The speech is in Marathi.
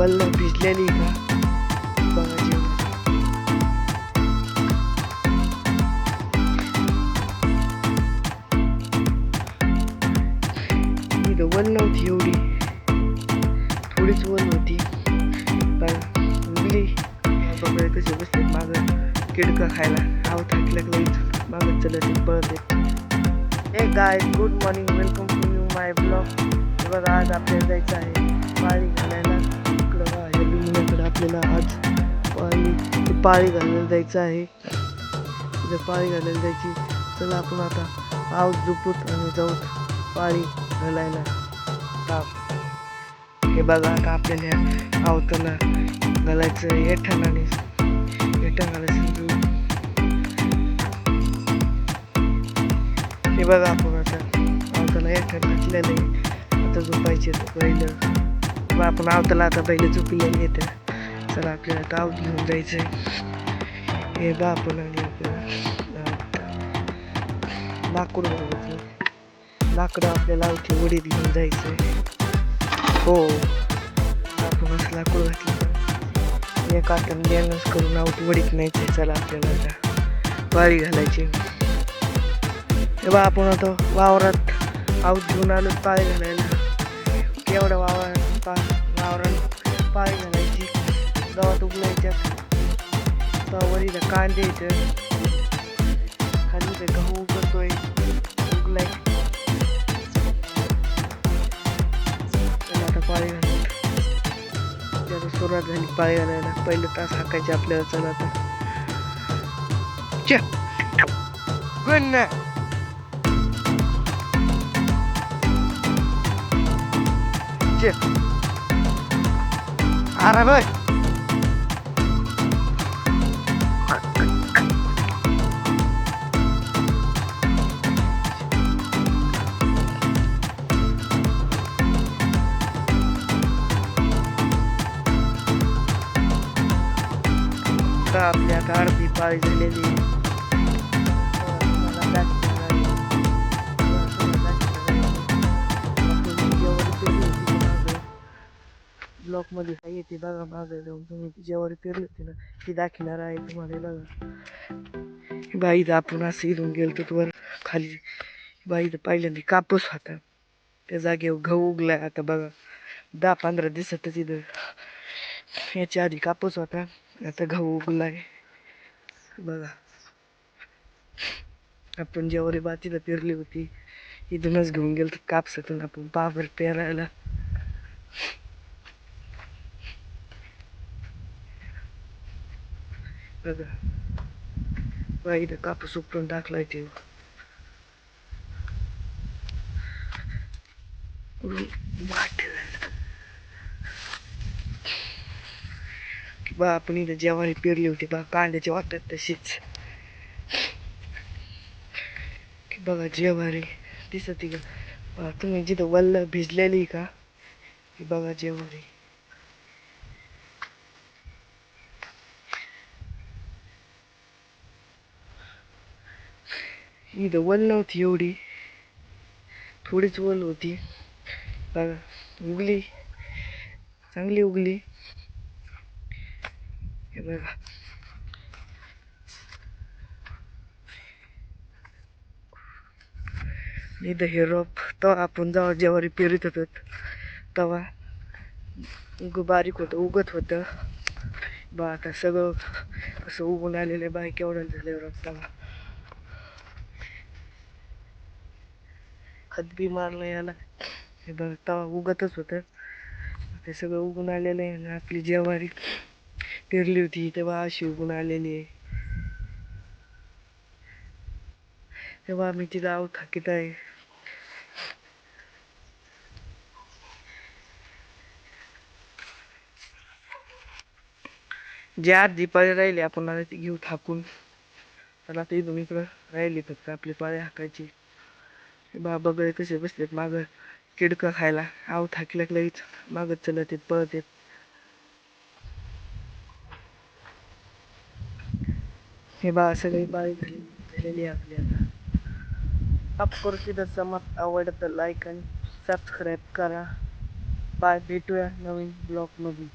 वल्ल भिजलेली का बघा जेवण वन नव्हती एवढी थोडीच वन होती पण मुली बघा कसे बसले मागं किडकं खायला हाव थाकल्या लागलं मागं चलत येत पळत येत hey guy good morning welcome to you my blog बघा आज आपल्याला जायचं आहे पाळी घालायला आपल्याला आज पाळी पाळी घालायला जायचं आहे. तिथं पाळी घालायला जायची चला आपण आता आऊत झुपूत आणि जाऊ पाळी घालायला ताप हे बघा आता आपल्याला आवताना घालायचं हे ठिकाणी हे घालायचं हे बघा आपण आता आवताला एक घातलेलं आहे. आता झोपायचे पहिलं मग आपण आवताला आता पहिले झोपलेले येतं चला आपल्याला आता घेऊन जायचं आहे हे बा आपण आणि आपल्याला लाकूड बघायचं लाकडं आपल्याला इथे वडीत घेऊन जायचं आहे हो. आपण असं लाकूड घातलं. एक हाताने बॅलन्स करून आऊट वडीत नाही ते चला आपल्याला आता वारी घालायची. हे बा आपण आता वावरात आऊट घेऊन आलो पाळी घालायला. एवढं वावर पा वावरात पाळी घालायची गावात उगलायच्या वर इथं कांदे इथं. खाली ते गहू उगवतोय. उगलाय. आता पाळी घालू. त्याला सुरुवात झाली पाळी घालायला. पहिलं तास हाकायचे आपल्याला. चला आता. च्या. Good night. च्या. आता आपल्या आता अर्धी पाळी झालेली ब्लॉकमध्ये काही येते बघा माझं जाऊन. तुम्ही तिच्यावर पेरली होती ना ती दाखवणार आहे तुम्हाला बघा. बाई आपण असं इथून गेलो तर वर खाली. बाई इथं पहिल्यांदा कापूस होता. त्या जागेवर गहू उगलाय आता बघा. दहा पंधरा दिवसातच इथं. याच्या आधी कापूस होता. आता गहू उगलाय. बघा. आपण ज्यावरी बातीला पेरली होती इथूनच घेऊन गेलो तर कापसातून आपण पावर पेरायला. बघा. बघा इथं कापूस उपटून टाकलाय ते. वाटेल. बा आपण इथं जेवारी पेरली होती बा कांद्याची वाटत तशीच. की बघा जेवारी दिसत का? तुम्ही जिथं वल्ल भिजलेली का? ही बघा जेवारी इथं वल नव्हती एवढी. थोडीच वल होती. बघा उगली. चांगली उगली. हे बघा इथं हे रोप तेव्हा आपण जेव्हा ज्वारी पेरीत होतो तेव्हा बारीक होतं उगत होतं बा आता सगळं कसं उगून आलेलं आहे बाय केवढं झालं रोप तेव्हा खत बी मारलं याला हे बघ तवा उगतच होतं ते सगळं उगून आलेलं आहे आणि आपली जेवारी पेरली होती तेव्हा अशी उगून आलेली. आहे तेव्हा आम्ही तिला आव थाकीत आहे जे आधी पाळी राहिली आपण आता ती घेऊ थाकून. त्याला आता इथून इकडं राहिली फक्त आपली पाळी हाकायची. बा बगळे कसे बसलेत मागं. किडकं खायला. आव थाकी लगेच मागत चलत येत पळत येत हे बा सगळी बाळी झाली झालेली आहे आपली आता. ऑफकोर्स जर मत आवडतं लाईक आणि सबस्क्राईब करा. बाय भेटूया नवीन ब्लॉगमध्ये